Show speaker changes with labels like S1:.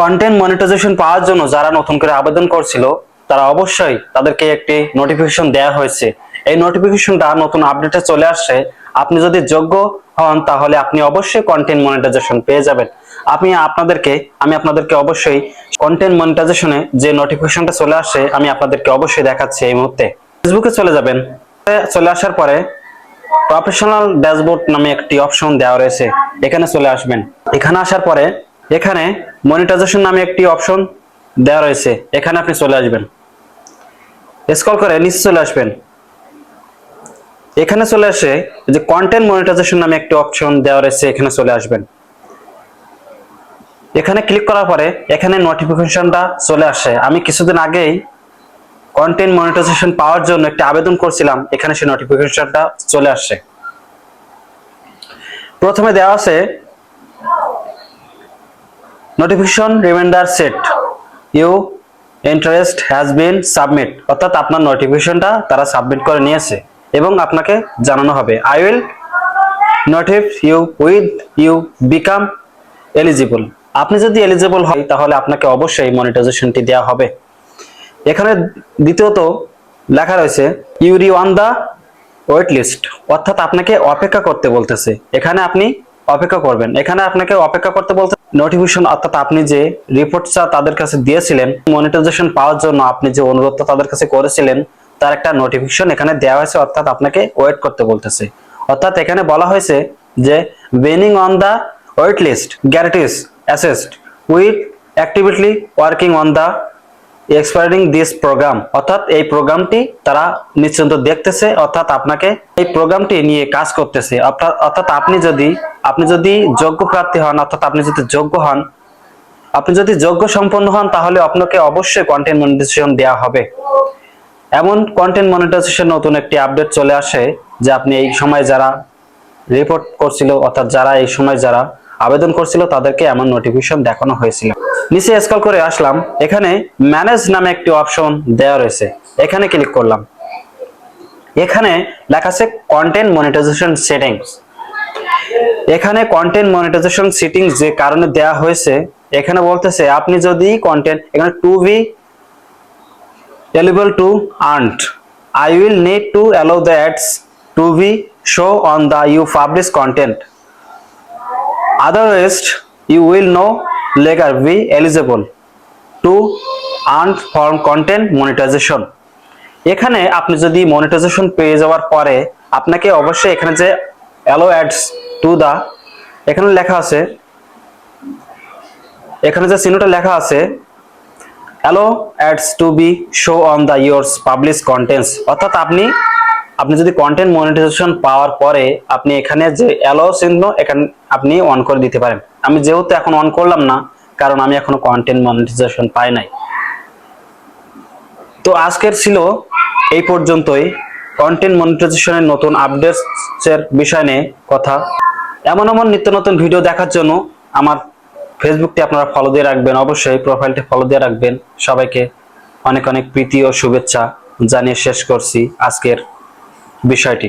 S1: Content monetization পাওয়ার জন্য যারা নতুন করে আবেদন করছিল, তারা অবশ্যই তাদেরকে একটি নোটিফিকেশন দেওয়া হয়েছে। এই নোটিফিকেশনটা নতুন আপডেটে চলে আসছে। আপনি যদি যোগ্য হন, তাহলে আপনি অবশ্যই কন্টেন্ট মনিটাইজেশন পেয়ে যাবেন। আমি আপনাদেরকে আমি আপনাদেরকে অবশ্যই কন্টেন্ট মনিটাইজেশনে যে নোটিফিকেশনটা চলে আসে আমি আপনাদেরকে অবশ্যই দেখাচ্ছি এই মুহূর্তে। ফেসবুকে চলে যাবেন। চলে আসার পরে প্রফেশনাল ড্যাশবোর্ড নামে একটি অপশন দেওয়া রয়েছে। এখানে চলে আসবেন। এখানে আসার পরে এখানে মনিটাইজেশন নামে একটি অপশন দেওয়া রয়েছে। এখানে আপনি চলে আসবেন। স্ক্রল করে নিচে চলে আসবেন। এখানে চলে আসে যে কন্টেন্ট মনিটাইজেশন নামে একটি অপশন দেওয়া রয়েছে, এখানে চলে আসবেন। এখানে ক্লিক করার পরে এখানে নোটিফিকেশনটা চলে আসে। আমি কিছুদিন আগেই কন্টেন্ট মনিটাইজেশন পাওয়ার জন্য একটা আবেদন করছিলাম, এখানে সেই নোটিফিকেশনটা চলে আসছে। প্রথমে দেওয়া আছে notification reminder set your interest has been submit অর্থাৎ আপনার নোটিফিকেশনটা তারা সাবমিট করে নিয়েছে এবং আপনাকে জানানো হবে। I will notify you with you become eligible আপনি যদি এলিজিবল হয়, তাহলে আপনাকে অবশ্যই মনিটাইজেশনটি দেওয়া হবে। এখানে দ্বিতীয়ত লেখা রয়েছে you're on the wait list অর্থাৎ আপনাকে অপেক্ষা করতে বলতেছে। এখানে আপনি অপেক্ষা করবেন। এখানে আপনাকে অপেক্ষা করতে বলতে নোটিফিকেশন অর্থাৎ আপনি যে রিপোর্টটা তাদের কাছে দিয়েছিলেন মনিটাইজেশন পাওয়ার জন্য আপনি যে অনুরোধটা তাদের কাছে করেছিলেন, তার একটা নোটিফিকেশন এখানে দেওয়া হয়েছে, অর্থাৎ আপনাকে ওয়েট করতে বলতেছে। অর্থাৎ এখানে বলা হয়েছে যে being on the wait list guarantees assessed with actively working on the expiring this program অর্থাৎ এই প্রোগ্রামটি তারা নিশ্চিন্ত দেখতেছে, অর্থাৎ আপনাকে এই প্রোগ্রামটি নিয়ে কাজ করতেছে। অর্থাৎ অর্থাৎ আপনি যদি আপনি যদি যোগ্য প্রার্থী হন, অর্থাৎ আপনি যদি যোগ্য হন, আপনি যদি যোগ্য সম্পন্ন হন, তাহলে আপনাকে অবশ্যই কন্টেন্ট মনিটাইজেশন দেওয়া হবে। এমন কন্টেন্ট মনিটাইজেশন নতুন একটি আপডেট চলে আসে, যে আপনি এই সময় যারা রিপোর্ট করছিল, অর্থাৎ যারা এই সময় যারা আবেদন করছিল, তাদেরকে এমন নোটিফিকেশন দেখানো হয়েছিল। নিচে স্ক্রল করে আসলাম, এখানে ম্যানেজ নামে একটি অপশন দেওয়া রয়েছে। এখানে ক্লিক করলাম। এখানে লেখা আছে কন্টেন্ট মনিটাইজেশন সেটিংস এখানে কন্টেন্ট মনিটাইজেশন সেটিংস যে কারণে দেওয়া হয়েছে, এখানে বলতেছে আপনি যদি কন্টেন্ট এখানে to be eligible to earned i will need to allow the ads to be show on the you publish content otherwise, you will longer be eligible to earn from content এখানে আপনি যদি monetization পেয়ে যাওয়ার পরে আপনাকে অবশ্যই এখানে যে অ্যালো অ্যাডস টু দা, এখানে লেখা আছে, এখানে যে চিহ্নটা লেখা আছে, allow ads to be show on the your publish contents. অর্থাৎ আপনি আপনি যদি কন্টেন্ট মনিটাইজেশন পাওয়ার পরে আপনি এখানে যে অ্যালো চিহ্ন এখানে আপনি অন করে দিতে পারেন। আমি যেহেতু এখন অন করলাম না, কারণ আমি এখনও কন্টেন্ট মনিটাইজেশন পাই নাই। তো আজকের ছিল এই পর্যন্তই। কন্টেন্ট মনিটাইজেশনের নতুন আপডেটসের বিষয় নিয়ে কথা। এমন এমন নিত্য নতুন ভিডিও দেখার জন্য আমার ফেসবুকটি আপনারা ফলো দিয়ে রাখবেন। অবশ্যই প্রোফাইলটি ফলো দিয়ে রাখবেন। সবাইকে অনেক অনেক প্রীতি ও শুভেচ্ছা জানিয়ে শেষ করছি আজকের বিষয়টি।